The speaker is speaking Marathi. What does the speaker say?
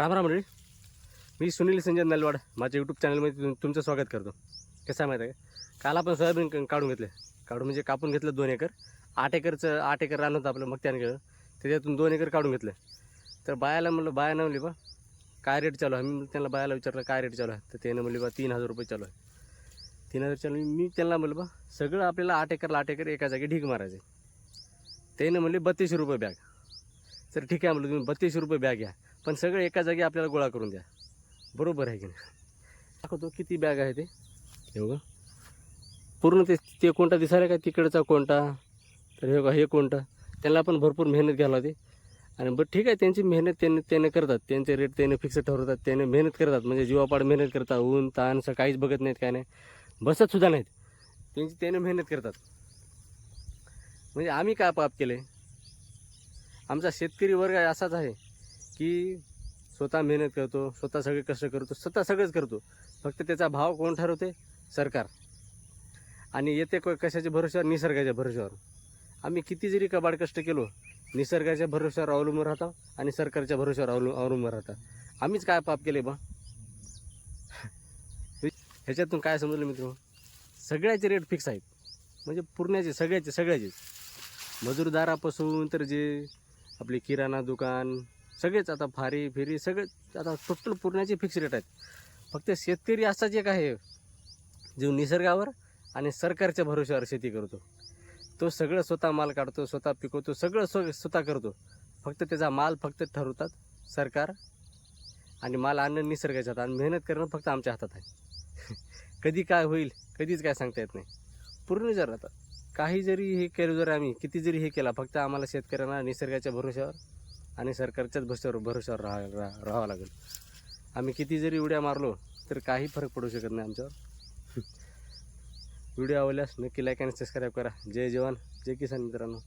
राम राम रे मी सुनील संजय नलवाड. माझ्या यूट्यूब चॅनलमध्ये तुम तुमचं स्वागत करतो. कसं आहे माहिती आहे का? काल आपण सोयाबीन काढून घेतलं. काढून म्हणजे कापून घेतलं दोन एकर. आठ एकरचं आठ एकर रान होतं आपलं मग त्याने गेलं त्याच्यातून दोन एकर काढून घेतलं. तर बायाला म्हणलं बाया म्हणली बा काय रेट चालू आहे? मी त्यांना बायाला विचारलं काय रेट चालू आहे? तर त्यानं म्हणली बा तीन हजार रुपये चालू आहे. तीन हजार चालू मी त्यांना म्हणलं बा सगळं आपल्याला आठ एकरला आठ एकर एका जागी ढीक मारायचं त्यानं म्हणले बत्तीसशे रुपये बॅग. तर ठीक आहे म्हणलं तुम्ही बत्तीसशे रुपये बॅग घ्या. पण सगळं एका जागी आपल्याला गोळा करून द्या. बरोबर आहे की नाही? दाखवतो किती बॅग आहे ते. हे बघा. पूर्ण ते ते कोणता दिसायला काय तिकडचा कोणता? तर हे बघा हे कोणता? त्यांना पण भरपूर मेहनत घ्यायला होती आणि बरं ठीक आहे त्यांची मेहनत त्यांनी त्याने करतात. त्यांचे रेट त्याने फिक्स ठरवतात. त्याने मेहनत करतात. म्हणजे जीवापाड मेहनत करतात. ऊन ताण असं काहीच बघत नाहीत काय नाही. बसतसुद्धा नाहीत. त्यांची त्याने मेहनत करतात. म्हणजे आम्ही काय पाप केले? आमचा शेतकरी वर्ग असाच आहे की स्वतः मेहनत करतो स्वतः सगळे कष्ट करतो स्वतः सगळंच करतो. फक्त त्याचा भाव कोण ठरवते? सरकार. आणि येते क- कशाच्या भरोश्यावर? निसर्गाच्या भरोश्यावर. आम्ही किती जरी कबाड कष्ट केलो निसर्गाच्या भरोश्यावर अवलंबून राहतो आणि सरकारच्या भरोश्यावर अवलंब अवलंबून राहतात आम्हीच काय पाप केले बा? ह्याच्यातून काय समजलं मित्र? सगळ्याचे रेट फिक्स आहेत. म्हणजे पूर्ण्याचे सगळ्याचे सगळ्याचे मजूरदारापासून तर जे आपले किराणा दुकान सगळेच आता फारी फिरी सगळेच आता टोटल पुरण्याचे फिक्स रेट आहेत. फक्त शेतकरी असाच एक आहे जो निसर्गावर आणि सरकारच्या भरोश्यावर शेती करतो. तो सगळं स्वतः माल काढतो स्वतः पिकवतो सगळं स्व स्वतः करतो. फक्त त्याचा माल फक्त ठरवतात सरकार आणि माल आणणं निसर्गाच्या हातात आणि मेहनत करणं फक्त आमच्या हातात आहे. कधी काय होईल कधीच काय सांगता येत नाही. पूर्ण जर आता काही जरी हे केलं जरी आम्ही किती जरी हे केला फक्त आम्हाला शेतकऱ्यांना निसर्गाच्या भरोश्यावर आणि सरकारच्याच भरोश्यावर भरोश्यावर राहा राहा राहावं लागेल. आम्ही किती जरी उड्या मारलो तर काही फरक पडू शकत नाही आमच्यावर. व्हिडिओ आवडल्यास नक्की लाईक आणि सबस्क्राईब करा. जय जवान जय किसान मित्रांनो.